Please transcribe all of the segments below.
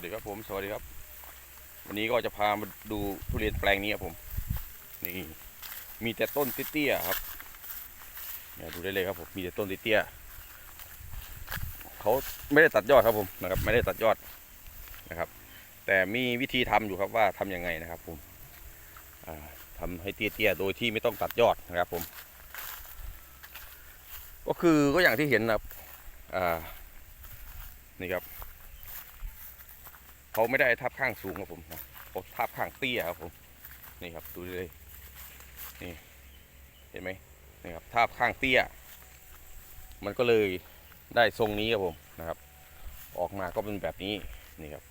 วัสดีครับผม สวัสดีครับ วันนี้ก็จะพามาดูทุเรียนแปลงนี้ครับผม นี่ มีแต่ต้นเตี้ยครับ เนี่ยดูได้เลยครับผม มีแต่ต้นเตี้ยเขาไม่ได้ตัดยอดครับผมนะครับ ไม่ได้ตัดยอดนะครับ แต่มีวิธีทำอยู่ครับว่าทำยังไงนะครับผมอ่าทำให้เตี้ยๆ โดยที่ไม่ต้องตัดยอดนะครับผม ก็คือก็อย่างที่เห็นนะครับ อ่า นี่ครับ เขาไม่ได้ทับข้างสูงครับผมนะเขาทับข้างเตี้ยครับผมนี่ครับดูเลยนี่เห็นไหมนี่ครับทับข้างเตี้ย มันก็เลยได้ทรงนี้ครับผมนะครับ ออกมาก็เป็นแบบนี้นี่ครับ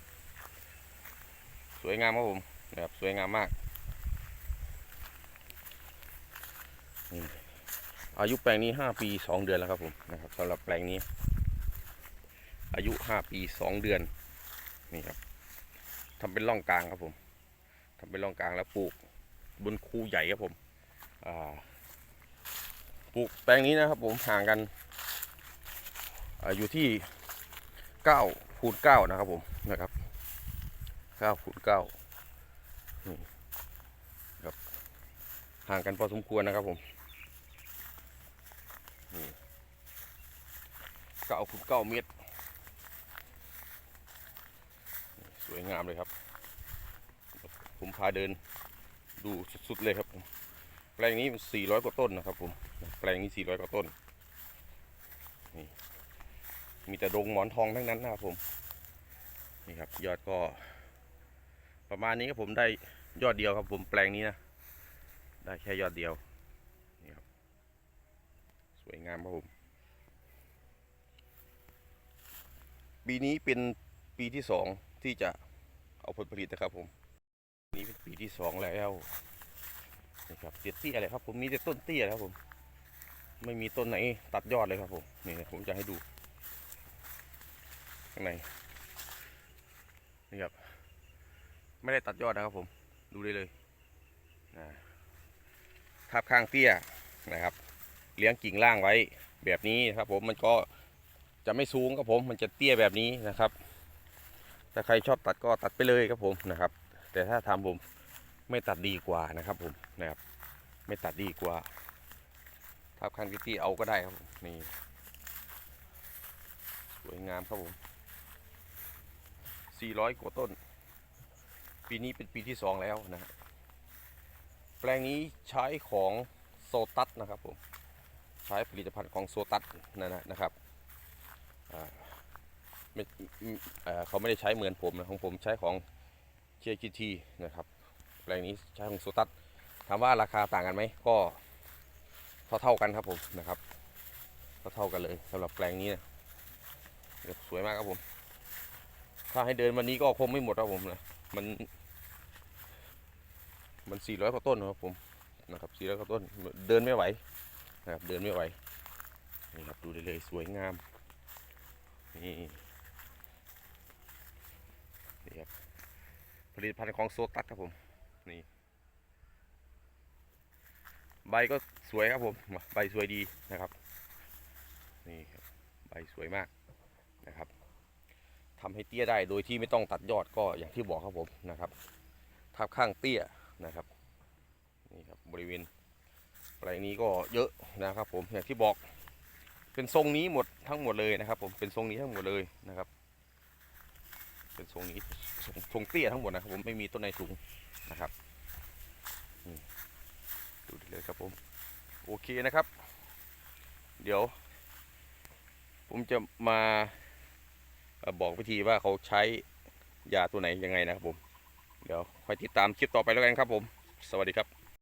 สวยงามครับผมนะครับสวยงามมากนี่อายุแปลงนี้ห้าปีสองเดือนแล้วครับผมนะครับสำหรับแปลงนี้ อายุห้าปีสองเดือนนี่ครับ ทำเป็นร่องกลางครับผมทำเป็นร่องกลางแล้วปลูกบนคูใหญ่ครับผมปลูกแปลงนี้นะครับผมห่างกันออยู่ที่9คูณ9นะครับผมนะครับ9คูณ9นี่ครับห่างกันพอสมควรนะครับผมนี่9คูณ9เมตร ส วยงามเลยครับ ผมพาเดินดูสุดๆเลยครับ แปลงนี้มัน400กว่าต้นนะครับ ผม แปลงนี้400กว่าต้นนี่มีแต่ดงหมอนทองทั้งนั้นนะครับผม นี่ครับ ยอดก็ ประมาณนี้ครับผมได้ยอดเดียวครับ ผมแปลงนี้นะ ได้แค่ยอดเดียว นี่ครับ สวยงามครับผม ปีนี้เป็นปีที่สองที่จะ เอาผลผลิตนะครับผมนี่เป็นปีที่สองแล้วนี่ครับเตี้ยเตี้ยเลยครับผมมีแต่ต้นเตี้ยครับผม ไม่มีต้นไหนตัดยอดเลยครับผมนี่ผมจะให้ดูข้างในนี่ครับไม่ได้ตัดยอดนะครับผมดูได้เลยนะทับข้างเตี้ยนะครับ เลี้ยงกิ่งล่างไว้แบบนี้ครับผมมันก็จะไม่สูงครับผมมันจะเตี้ยแบบนี้นะครับ ถ้าใครชอบตัดก็ตัดไปเลยครับผมนะครับ แต่ถ้าทำผมไม่ตัดดีกว่านะครับผมนะครับ ไม่ตัดดีกว่าทับคันกิตี้เอาก็ได้ครับนี่สวยงามครับผม 400 กว่าต้น ปีนี้เป็นปีที่สองแล้วนะแปลงนี้ใช้ของโซตัสนะครับผม ใช้ผลิตภัณฑ์ของโซตัสนะนะนะครับอ่า ไม่เขาไม่ได้ใช้เหมือนผมนะของผมใช้ของ KGT นะครับแปลงนี้ใช้ของโซตัสถามว่าราคาต่างกันไหมก็เท่าเท่ากันครับผมนะครับเท่าเท่ากันเลยสำหรับแปลงนี้นะสวยมากครับผม ถ้าให้เดินวันนี้ก็คงไม่หมดครับผมนะมัน มัน400กว่าต้นครับผมนะครับ400กว่าต้นเดินไม่ไหวนะครับเดินไม่ไหวนี่ครับดูได้เลยสวยงามนี่ นี่ครับผลิตภัณฑ์ของโซตัสครับผมนี่ใบก็สวยครับผมใบสวยดีนะครับนี่ครับใบสวยมากนะครับทำให้เตี้ยได้โดยที่ไม่ต้องตัดยอดก็อย่างที่บอกครับผมนะครับทับข้างเตี้ยนะครับนี่ครับบริเวณแปลงนี้ก็เยอะนะครับผมอย่างที่บอกเป็นทรงนี้หมดทั้งหมดเลยนะครับ ผมเป็นทรงนี้ทั้งหมดเลยนะครับ เป็นทรงนี้ทรงงเตี้ยทั้งหมดนะครับผมไม่มีต้นไหนสูงนะครับนี่ดูได้เลยครับผมโอเคนะครับ เดี๋ยว ผมจะมาบอกวิธีว่าเขาใช้ยาตัวไหนยังไงนะครับผม เดี๋ยวคอยติดตามคลิปต่อไปแล้วกันครับผม สวัสดีครับ